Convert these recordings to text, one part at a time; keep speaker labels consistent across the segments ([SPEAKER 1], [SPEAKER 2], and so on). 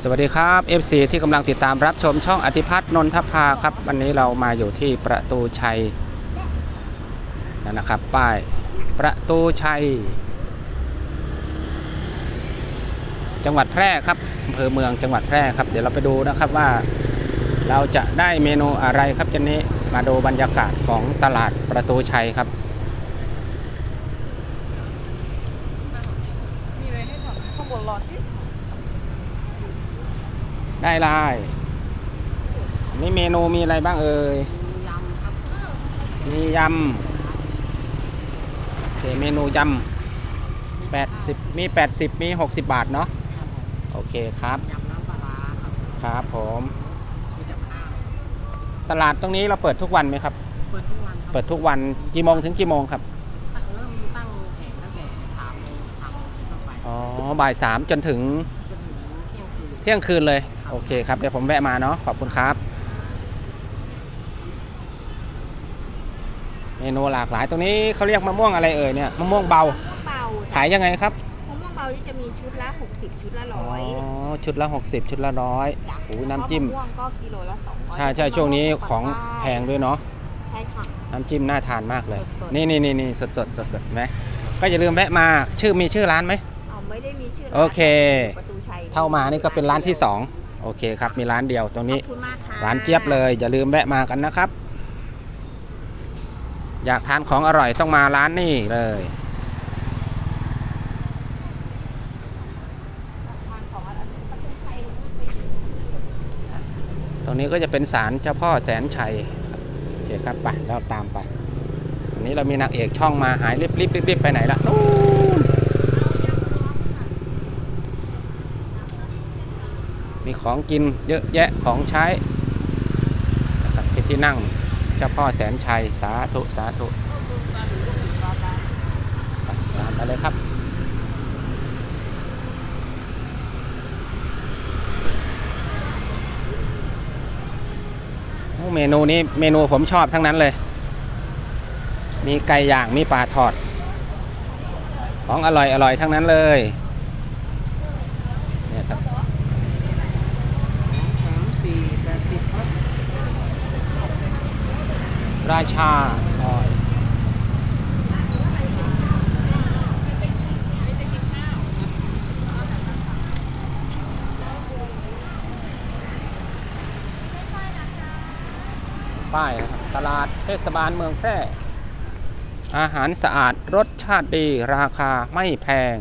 [SPEAKER 1] สวัสดีครับ FC ที่กำลังติดตามรับชมช่องอธิพัฒน์นนทภาครับ วันนี้เรามาอยู่ที่ประตูชัยนะครับ ป้ายประตูชัย จังหวัดแพร่ครับอำเภอเมืองจังหวัดแพร่ครับ เดี๋ยวเราไปดูนะครับว่า เราจะได้เมนูอะไรครับเจนนี้มาดูบรรยากาศของตลาดประตูชัยครับ
[SPEAKER 2] มีอะไรให้ทำข้างบนร้อนที่
[SPEAKER 1] ได้ไลายนี่เมนูมีอะไรบ้างเอ่ย
[SPEAKER 2] ยำครับ
[SPEAKER 1] มียำโอเคเมนูยำ80มี80มี60บาทเนาะโอเคครับ
[SPEAKER 2] ยำน้ำปลาร้าครับ
[SPEAKER 1] ครับผม
[SPEAKER 2] มีกับข้าว
[SPEAKER 1] ตลาดตรงนี้เราเปิดทุกวันไหมครับ
[SPEAKER 2] เปิดทุกวันครับ
[SPEAKER 1] เปิดทุกวันกี่โมงถึงกี่โมงครับ
[SPEAKER 2] เริ่มตั้งแผงตั้งแต่สามโมงสามโมงเป็นต้นไป
[SPEAKER 1] อ๋อบ่ายสามจนถึง
[SPEAKER 2] จนถึงเที่ยงคืน
[SPEAKER 1] เที่ยงคืนเลย โอเคครับ เดี๋ยวผมแวะมาเนาะขอบคุณครับ เมนูหลากหลายตรงนี้เขาเรียกมะม่วงอะไรเอ่ยเนี่ยมะม่วงเบา
[SPEAKER 3] มะม่วงเบา
[SPEAKER 1] ขายยังไงครับ
[SPEAKER 3] มะม่วงเบานี่จะมีชุดละ 60 ชุดละ
[SPEAKER 1] อ๋อ
[SPEAKER 3] ร้อย
[SPEAKER 1] ชุดละ 60 ชุดละร้อย
[SPEAKER 3] จ้ะ
[SPEAKER 1] โอ้ยน้ำจิ้ม
[SPEAKER 3] มะม่วงก็กิโลละ200
[SPEAKER 1] ใช่ใช่ช่วงนี้ของแพงด้วยเนาะ
[SPEAKER 3] ใช่ค่ะ
[SPEAKER 1] น้ำจิ้มน่าทานมากเลย
[SPEAKER 3] สดๆ
[SPEAKER 1] นี่นี่นี่นี่สดสดสดสดไหมก็อย่าลืมแวะมาชื่อมีชื่อร้านไหม
[SPEAKER 3] เอาไม่ได้มีชื่อร้าน
[SPEAKER 1] โอเค
[SPEAKER 3] ยู่ประตูชัย
[SPEAKER 1] เท่ามานี่ก็เป็นร้านที่2 โอเคครับ มีร้านเดียวตรงนี้
[SPEAKER 3] ขอบคุณมากค่ะ
[SPEAKER 1] ร้านเจี๊ยบเลย อย่าลืมแวะมากันนะครับ อยากทานของอร่อยต้องมาร้านนี่เลย
[SPEAKER 3] ของอะไรประตูชัย
[SPEAKER 1] ตรงนี้ก็จะเป็นศาลเจ้าพ่อแสนชัยโอเคครับไปเราตามไปอันนี้เรามีนางเอกช่องมาหายรีบรีบรีบรีบไปไหนละนู่น มีของกินเยอะแยะของใช้นะครับที่ที่นั่งเจ้าพ่อแสนชัยสาธุสาธุตามไปเลยครับเมนูนี้เมนูผมชอบทั้งนั้นเลย มีไก่ย่างมีปลาทอด ของอร่อยอร่อยทั้งนั้นเลยครับ
[SPEAKER 2] สามสี่แปดสิบครับ
[SPEAKER 1] ราชาออยป้ายนะครับตลาดเทศบาลเมืองแพร่ อาหารสะอาดรสชาติดีราคาไม่แพง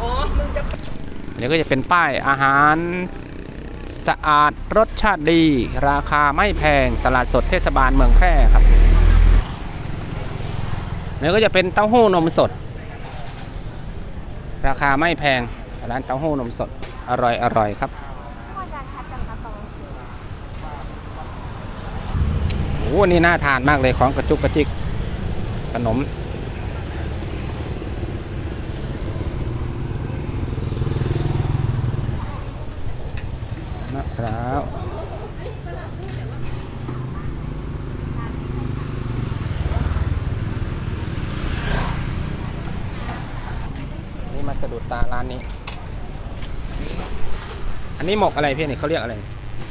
[SPEAKER 3] อ๋อมึงจะ
[SPEAKER 1] อั นนี้ก็จะเป็นป้ายอาหารสะอาดรสชาติดี ราคาไม่แพงตลาดสดเทศบาลเมืองแพร่ครับอันนี้ก็จะเป็นเต้าหู้นมสด ราคาไม่แพงร้านเต้าหู้นมสดอร่อยอร่อยครับโอ้โหนี่น่าทานมากเลยของกระจุกกระจิกขนมะพร้าวนี่มา สะดุดตาร้านนี้ อันนี้หมกอะไรพี่นี่เขาเรียกอะไร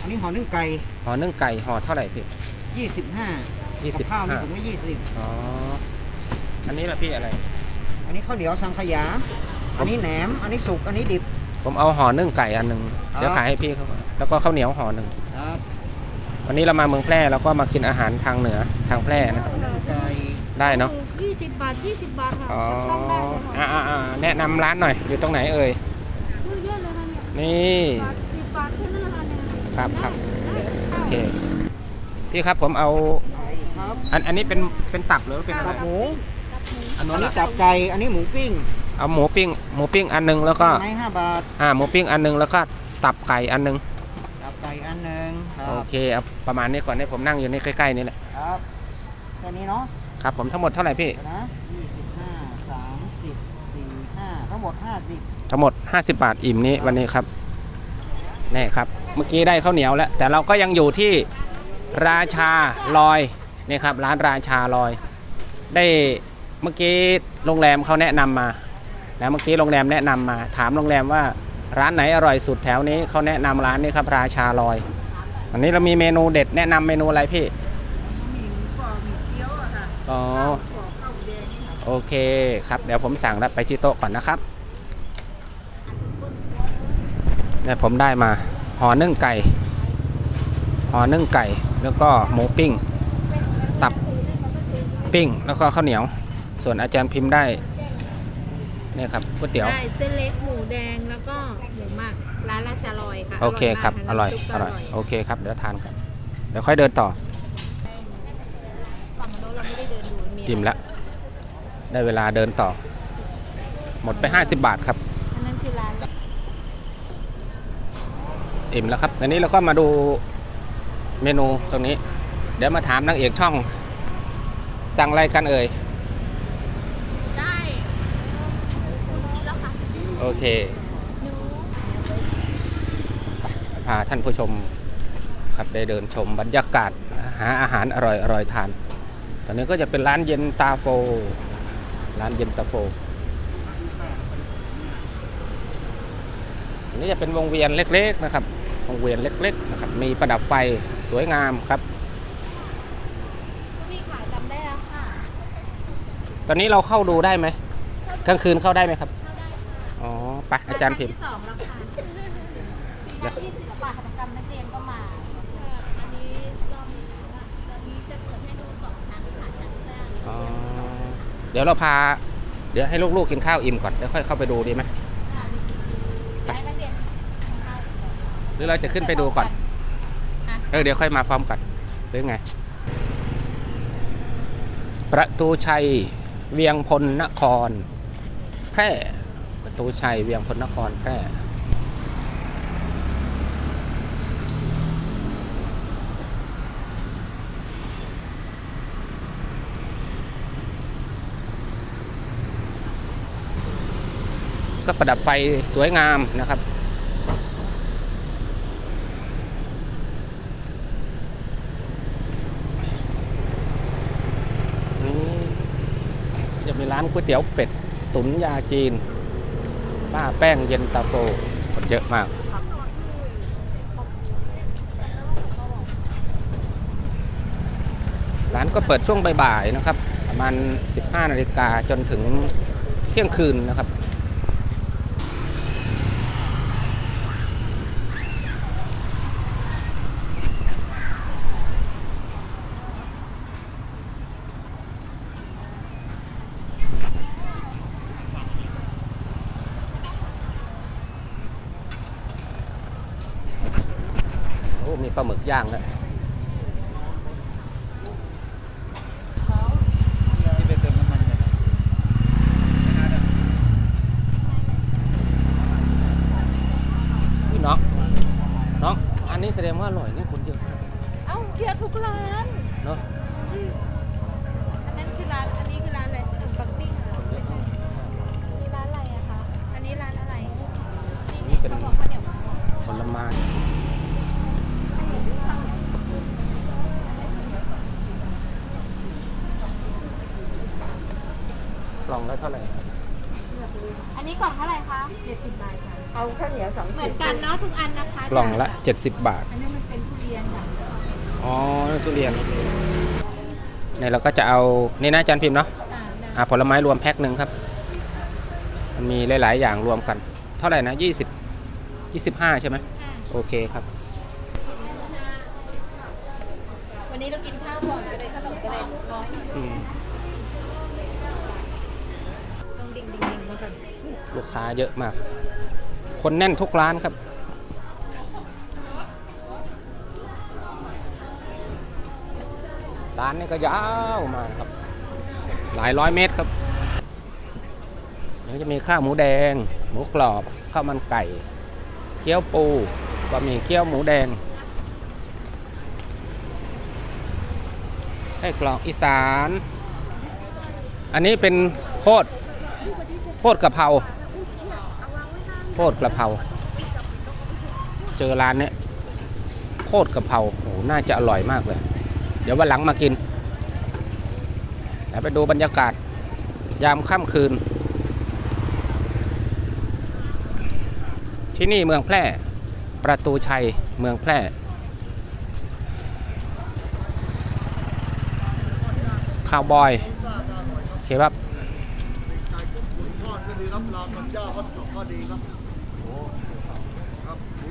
[SPEAKER 2] อันนี้ห่อนึ่งไก่
[SPEAKER 1] ห่อนึ่งไก่ห่อเท่าไหร่พี่
[SPEAKER 2] ยี่สิบห้า
[SPEAKER 1] ยี่สิบ
[SPEAKER 2] ข้าว
[SPEAKER 1] ห้า
[SPEAKER 2] นี่ผมไม่ยี่สิบ
[SPEAKER 1] อ๋อ อันนี้ละพี่อะไร
[SPEAKER 2] อันนี้ข้าวเหนียวสังขยา อันนี้แหนม อันนี้สุก อันนี้ดิบ
[SPEAKER 1] ผมเอาห่อนึ่งไก่อันหนึ่ง
[SPEAKER 2] ครับ
[SPEAKER 1] เดี๋ยวขายให้พี่เขาก่อนแล้วก็ข้าวเหนียวห่อหนึ่ง
[SPEAKER 2] ครับ
[SPEAKER 1] วันนี้เรามาเมืองแพร่เราก็มากินอาหารทางเหนือทางแพร่นะครับ
[SPEAKER 2] นึ่งไก่
[SPEAKER 1] ได้เนาะ
[SPEAKER 4] ยี่สิบบา ทยี่สิบบาทค่ะ
[SPEAKER 1] อ๋อ
[SPEAKER 4] จับต้องได้เลยค่ะ
[SPEAKER 1] อ่าอ่าอ่าแนะนำร้านหน่อย อยู่ตรงไหนเอ่ย
[SPEAKER 4] พูดเยอะเลยนะเนี่ย
[SPEAKER 1] นี่
[SPEAKER 4] บาทสิบบาทแค่นั้นแหละค่ะเนี่ย
[SPEAKER 1] ครับครับ
[SPEAKER 4] ได้
[SPEAKER 1] โอเค พี่ครับผมเอา
[SPEAKER 2] ไก่ครับ
[SPEAKER 1] อันอันนี้เป็นเป็นตับหรือเป็นอะ
[SPEAKER 2] ตั
[SPEAKER 1] ไร
[SPEAKER 2] บหมู
[SPEAKER 1] อัน
[SPEAKER 2] อั
[SPEAKER 1] นู้
[SPEAKER 2] น
[SPEAKER 1] น
[SPEAKER 2] นี้
[SPEAKER 1] อะ
[SPEAKER 2] ตับไก่อันนี้หมูปิ้ง
[SPEAKER 1] เอาหมูปิ้ง หมูปิ้งอันหนึงแล้วก็
[SPEAKER 2] ไม้ห้าบาท
[SPEAKER 1] อ่า หมูปิ้งอันหนึงแล้วก็ตับไก่อันหนึง
[SPEAKER 2] ตับไก่อันหนึ่งครั
[SPEAKER 1] โอบเคเอาประมาณนี้ก่อนให้ผมนั่งอยู่นี่ใกล้ๆนี่แหละ
[SPEAKER 2] ครับแค่นี้เนาะ
[SPEAKER 1] ครับผมทั้งหมดเท่าไหร่พี่
[SPEAKER 2] เดี๋ยวนะยี่สิบห้าสามสิบสี่ห้าทั้ งหมดห้าสิบ
[SPEAKER 1] ทั้งหมด 50 บาทอิ่มนี้วันนี้ครับนี่ครับ เมื่อกี้ได้ข้าวเหนียวแล้ว แต่เราก็ยังอยู่ที่ราชาลอยนี่ครับ ร้านราชาลอย ได้เมื่อกี้โรงแรมเขาแนะนำมานะเมื่อกี้โรงแรมแนะนำมา ถามโรงแรมว่าร้านไหนอร่อยสุดแถวนี้เขาแนะนำร้านนี้ครับ ราชาลอยอันนี้เรามีเมนูเด็ดแนะนำเมนูอะไรพี่
[SPEAKER 2] มีหมูกรอบมีเกี๊ยวอะค่ะ
[SPEAKER 1] อ๋อ
[SPEAKER 2] กรอบข้าวแดงนี่ค่ะ
[SPEAKER 1] โอเคครับ เดี๋ยวผมสั่งแล้วไปที่โต๊ะก่อนนะครับ เนี่ยผมได้มาห่อนึ่งไก่ห่อนึ่งไก่ แล้วก็หมูปิ้ง ตับปิ้ง แล้วก็ข้าวเหนียว ส่วนอาจารย์พิมพ์ได้เนี่ยครับก๋วยเตี๋ยว
[SPEAKER 3] ได้เส้นเล็กหมูแดงแล้วก็หมูหมักร้านราชาลอยค่ะ
[SPEAKER 1] โอเคครับ อร่อย อร่อย โอเคครับ เดี๋ยวทานกัน เดี๋ยวค่อยเดินต่อ
[SPEAKER 3] ฝั่งโน้นเราไม่ได้เดินดูมี
[SPEAKER 1] อิ่มแล้ว ได้เวลาเดินต่อ หมดไป 50 บาทครับ
[SPEAKER 3] อันนั้นคือร้าน
[SPEAKER 1] อิ่มแล้วครับตอนนี้เราก็มาดูเมนูตรงนี้ เดี๋ยวมาถามนางเอกช่อง สั่งอะไรกันเอ่ย
[SPEAKER 3] ได้กินแล้วค่ะ
[SPEAKER 1] โอเค
[SPEAKER 3] หนู
[SPEAKER 1] พาท่านผู้ชมครับได้เดินชมบรรยากาศหาอาหารอร่อยอร่อยทาน ตอนนี้ก็จะเป็นร้านเย็นตาโฟ ร้านเย็นตาโฟอันนี้จะเป็นวงเวียนเล็ก ๆ นะครับ วงเวียนเล็กๆนะครับมีประดับไฟสวยงามครับ
[SPEAKER 3] มีขายจำได้แล้วค่ะ
[SPEAKER 1] ตอนนี้เราเข้าดูได้ไหมกลางคืนเข้าได้ไหมครับอ๋อไปอาจารย์พิมพ์
[SPEAKER 3] ที่สองแล้วค่ะปีหน้าที่ศิลปะหัตถกรรมนักเรียนก็มาอันนี้รอบนี้ตอนนี้จะเปิดให้ดูสองชั้นค่ะชั้นแรก
[SPEAKER 1] อ๋อเดี๋ยวเราพา เดี๋ยวให้ลูกๆกินข้าวอิ่มก่อนแล้วค่อยเข้าไปดูดีไหม
[SPEAKER 3] ค่ะดีๆจะให้นักเรียนทำข้าว
[SPEAKER 1] ห รือเราจะขึ้นไปดูก่อน
[SPEAKER 3] อะ
[SPEAKER 1] เออเดี๋ยวค่อยมาพร้อมกันหรือไง ประตูชัยเวียงพลนครแพร่ประตูชัยเวียงพลนครแพร่ก็ประดับไฟสวยงามนะครับ นี่ จะมีร้านก๋วยเตี๋ยวเป็ด ตุ๋นยาจีน ป้าแป้งเย็นตาโฟคนเยอะมาก ร้านก็เปิดช่วงบ่ายๆนะครับ ประมาณ 15 นาฬิกาจนถึงเที่ยงคืนนะครับ ปลาหมึกย่างแล้ว
[SPEAKER 2] ที่ไปเติมน้ำมันกัน
[SPEAKER 1] พี่น้องน้องอันนี้แสดงว่าอร่อยนี่คนเยอะมาก
[SPEAKER 3] เอ้าเพียทุกร้าน
[SPEAKER 1] เนาะ
[SPEAKER 3] อันนั้นคือร้าน อันนี้คือร้านอะไรปักปิ้งเหรอไม่ใช่นี่ร้านอะไรอะคะ อันนี้ร้านอะไร
[SPEAKER 1] นี่เป็น
[SPEAKER 3] เขาบอกข้าวเหนียวมะม่วง
[SPEAKER 1] ผลไม้ ล่องละเท่าไหร่ครับ
[SPEAKER 3] อันนี้กล่องเท่าไหร่คะเจ็ดสิบบาทค่ะ เอาข้าวเหนียวสองเหมือนกันเนาะทุกอันนะคะ
[SPEAKER 1] กล่องละ 70 บาท
[SPEAKER 3] อันนี้มันเป็นทุเรียนค่ะ
[SPEAKER 1] อ๋อทุเรียนเนี่ยเราก็จะเอา นี่นะอาจารย์พิมพ์เนาะ
[SPEAKER 3] อ่าได้
[SPEAKER 1] อ่าผลไม้รวมแพ็คหนึ่งครับ มันมีหลาย ๆ อย่างรวมกัน เท่าไหร่นะ 20 25 ใช่ไหม
[SPEAKER 3] ค่ะ
[SPEAKER 1] โอเคครับ
[SPEAKER 3] วันนี้เรากินข้าวก่อนก็เลยขนมก็เลยน้อยหน่อย
[SPEAKER 1] อืม
[SPEAKER 3] ต้องดิ่งดิ่งดิ่งมาก่อน
[SPEAKER 1] ลูกค้าเยอะมาก คนแน่นทุกร้านครับ ร้านนี้ก็ยาวมากครับ หลายร้อยเมตรครับเดี๋ยวจะมีข้าวหมูแดง หมูกรอบข้าวมันไก่ เกี๊ยวปูก็มีเกี๊ยวหมูแดงไส้กรอกอีสาน อันนี้เป็นโคตรโคตรกะเพรา ตรกระเพราเจอร้านเนี้ยโคตรกระเพราโอ้หน่าจะอร่อยมากเลย เดี๋ยววันหลังมากินเดี๋ยวไปดูบรรยากาศ ยามค่ำคืน ที่นี่เมืองแพร่ ประตูชัยเมืองแพร่ข้าวบอยเคบับ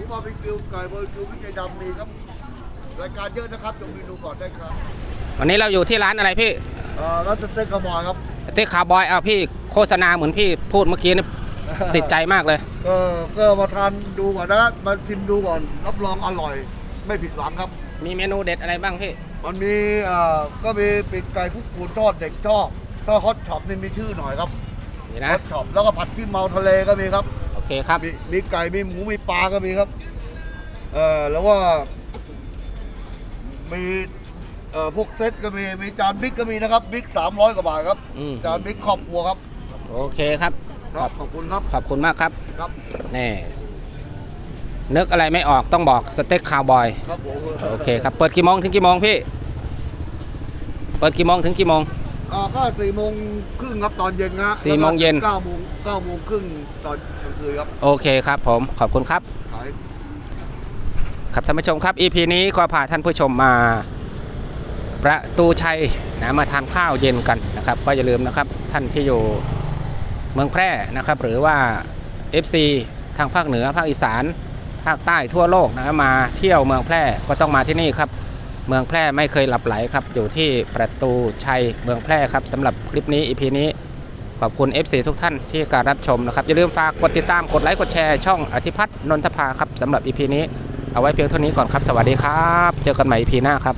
[SPEAKER 5] หมูบาร์บีคิวไก่บาร์บีคิวพริกไทยดำมีครับรายการเยอะนะครับจงเมนูก่อนได้ครับ
[SPEAKER 1] วันนี้เราอยู่ที่ร้านอะไรพี่
[SPEAKER 5] เอ่อแล้วสเต็กกระบอกครับ
[SPEAKER 1] สเต็กคาร์บอยเอาพี่โฆษณาเหมือนพี่พูดเมื่อกี้นี่ติดใจมากเลย
[SPEAKER 5] ก็ก็มาทานดูก่อนนะมาชิมดูก่อนรับรองอร่อย ไม่ผิดหวังครับ
[SPEAKER 1] มีเมนูเด็ดอะไรบ้างพี่
[SPEAKER 5] มันมีเอ่อก็มีปีกไก่คุกคูนทอดเด็กชอบก็ฮอตช็อปนี่มีชื่อหน่อยครับ
[SPEAKER 1] นี่
[SPEAKER 5] ฮ
[SPEAKER 1] นะ
[SPEAKER 5] อตช็อปแล้วก็ผัดขี้เมาทะเลก็มีครับ
[SPEAKER 1] โอ เคครับ
[SPEAKER 5] มีมีไก่มีหมูมีปลาก็มีครับ เอ่อแล้วว่า มีเอ่อพวกเซตก็มีมีจานบิ๊กก็มีนะครับบิ๊กสามร้อยกว่าบาทครับ
[SPEAKER 1] อืม
[SPEAKER 5] จานบิ๊กครอบครัวครับ
[SPEAKER 1] โอเคครับ
[SPEAKER 5] ครับ ขอบคุณครับ
[SPEAKER 1] ขอบคุณมากครับ
[SPEAKER 5] ครับ
[SPEAKER 1] นี่นึกอะไรไม่ออกต้องบอกสเต็กคาวบอย
[SPEAKER 5] ครับผม
[SPEAKER 1] โอเคครับ เปิดกี่โมงถึงกี่โมงพี่ เปิดกี่โมงถึงกี่โมง
[SPEAKER 5] อ่าก็สี่โมงครึ่งครับตอนเย็นนะ
[SPEAKER 1] สี่โมงเย็น
[SPEAKER 5] เก้าโมงเก้าโมงครึ่งตอนกลางคืนครับ
[SPEAKER 1] โอเคครับผมขอบคุณครับ
[SPEAKER 5] ขาย
[SPEAKER 1] ครับท่านผู้ชมครับ EP นี้ก็พาท่านผู้ชมมาประตูชัยนะมาทานข้าวเย็นกันนะครับ ก็อย่าลืมนะครับท่านที่อยู่เมืองแพร่นะครับ หรือว่า FC ทางภาคเหนือภาคอีสาน ภาคใต้ทั่วโลกนะมาเที่ยวเมืองแพร่ก็ต้องมาที่นี่ครับ เมืองแพร่ไม่เคยหลับไหลครับ อยู่ที่ประตูชัยเมืองแพร่ครับสำหรับคลิปนี้อีพีนี้ขอบคุณ FC ทุกท่านที่การรับชมนะครับ อย่าลืมฝากกดติดตามกดไลค์กดแชร์ช่องอธิพัฒน์นนทภาครับสำหรับอีพีนี้เอาไว้เพียงเท่านี้ก่อนครับ สวัสดีครับ เจอกันใหม่อีพีหน้าครับ